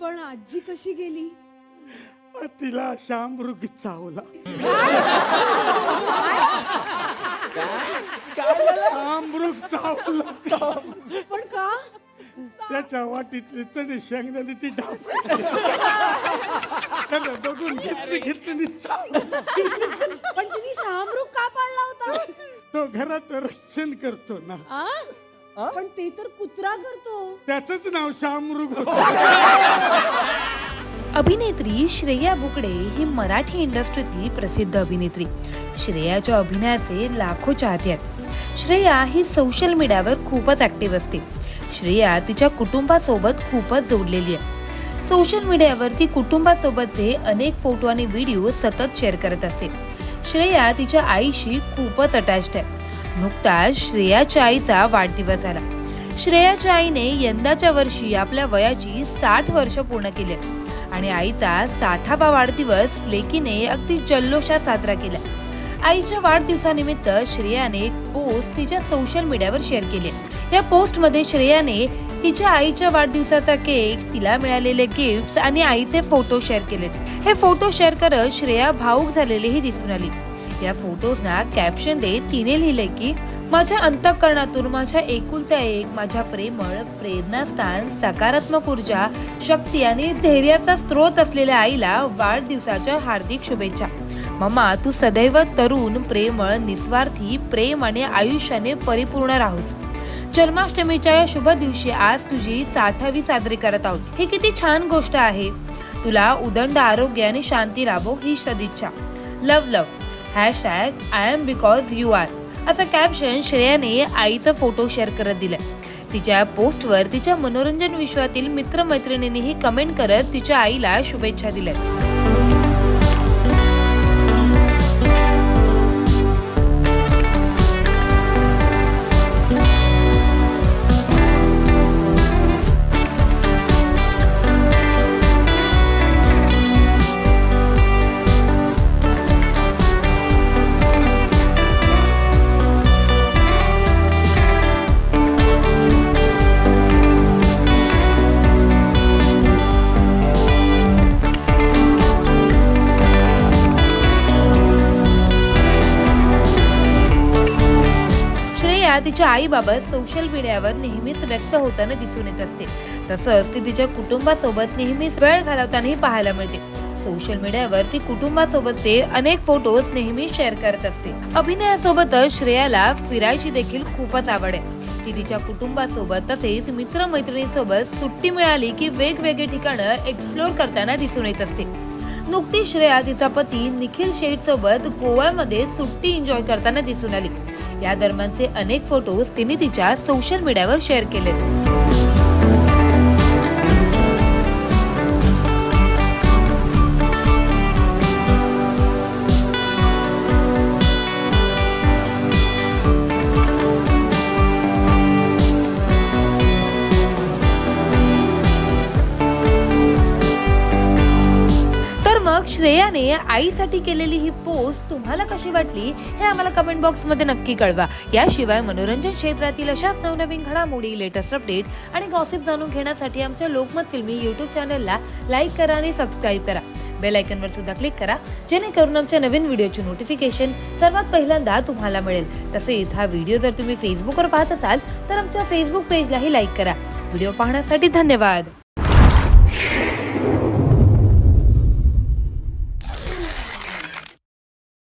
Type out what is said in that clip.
पण आजी कशी गेली? तिला शामृग चावला. शामृग चावला. पण का? त्याच्या वाटीतले चणे शेंगदाण्याची डाप. त्याला बघून घेतली घेतली. पण तिने शामरूख का पाळला होता? तो घराचं रक्षण करतो ना. आ? पण ते तर कुत्रा करतो. त्याच नाव शामृग होत. अभिनेत्री श्रेया बुकडे ही मराठी इंडस्ट्रीतली प्रसिद्ध अभिनेत्री. श्रेयाच्या अभिनयाचे लाखो चाहते आहेत. श्रेया ही सोशल मीडियावर खूपच ऍक्टिव्ह असते. श्रेया तिच्या कुटुंबासोबत खूपच जोडलेली आहे. सोशल मीडियावर ती कुटुंबासोबतचे अनेक फोटो आणि व्हिडिओ सतत शेअर करत असते. श्रेया तिच्या आईशी खूपच अटॅच्ड आहे. नुकताच श्रेयाच्या आईचा वाढदिवस झाला. श्रेयाच्या आईने यंदाच्या वर्षी आपल्या वयाची साठ वर्ष पूर्ण केली आणि आईचा साठावा वाढदिवस लेकीने अगदी जल्लोषात साजरा केला. आईच्या वाढदिवसानिमित्त श्रेयाने एक पोस्ट तिच्या सोशल मीडियावर शेअर केली. या पोस्टमध्ये श्रेयाने तिच्या आईच्या वाढदिवसाचा केक तिला मिळालेले गिफ्ट्स आणि आईचे फोटो शेअर केले हे फोटो शेअर करत श्रेया भाऊक झालेलीही दिसून आली. या फोटोजना कॅप्शन देत तिने लिहिले की माझ्या अंतःकरणातून माझ्या एकुलत्या एक माझ्या प्रेमळ प्रेरणास्थान सकारात्मक ऊर्जा शक्ती आणि धैर्याचा स्रोत असलेल्या आईला वाढदिवसाच्या हार्दिक शुभेच्छा. मम्मा तू सदैव तरुण प्रेमळ निस्वार्थी प्रेम आणि आयुष्याने परिपूर्ण राहूस. जन्माष्टमीच्या या शुभ दिवशी आज तुझी साठावी साजरी करत आहोत. ही किती छान गोष्ट आहे. तुला उदंड आरोग्य आणि शांती लाभो ही सदिच्छा. Love love hashtag I am because you are असं कॅप्शन श्रेयाने आईचा फोटो शेअर करत दिलाय. तिच्या पोस्टवर तिच्या मनोरंजन विश्वातील मित्रमैत्रिणींनीही कमेंट करत तिच्या आईला शुभेच्छा दिल्या श्रेया तिच्या आईबाबत सोशल मीडियावर नेहमीच व्यक्त होताना दिसून येत असते. तसंच ती तिच्या कुटुंबासोबत नेहमीच वेळ घालवतानाही पाहायला मिळते. सोशल मीडियावर ती कुटुंबासोबतचे अनेक फोटोज नेहमी शेअर करत असते. अभिनयासोबतच श्रेयाला फिरायची देखील खूपच आवड आहे. ती तिच्या कुटुंबासोबत तसेच मित्रमैत्रिणींसोबत सुट्टी मिळाली की वेगवेगळी ठिकाणं एक्सप्लोर करताना दिसून येत असते. नुकती श्रेया तिचा पती निखिल शेठ सोबत गोव्यामध्ये सुट्टी एन्जॉय करताना दिसून आली. या दरम्यानचे अनेक फोटोज तिने तिच्या सोशल मीडियावर शेअर केलेत. श्रेयाने आईसाठी केलेली ही पोस्ट तुम्हाला कशी वाटली हे आम्हाला कमेंट बॉक्समध्ये नक्की कळवा. याशिवाय मनोरंजन क्षेत्रातील अशाच नवनवीन घडामोडी लेटेस्ट अपडेट आणि गॉसिप जाणून घेण्यासाठी आमच्या लोकमत फिल्मी यूट्यूब चॅनलला लाईक करा आणि सबस्क्राईब करा. बेल आयकनवर सुद्धा क्लिक करा जेणेकरून आमच्या नवीन व्हिडिओची नोटिफिकेशन सर्वात पहिल्यांदा तुम्हाला मिळेल. तसेच हा व्हिडिओ जर तुम्ही फेसबुकवर पाहत असाल तर आमच्या फेसबुक पेजलाही लाईक करा. व्हिडिओ पाहण्यासाठी धन्यवाद.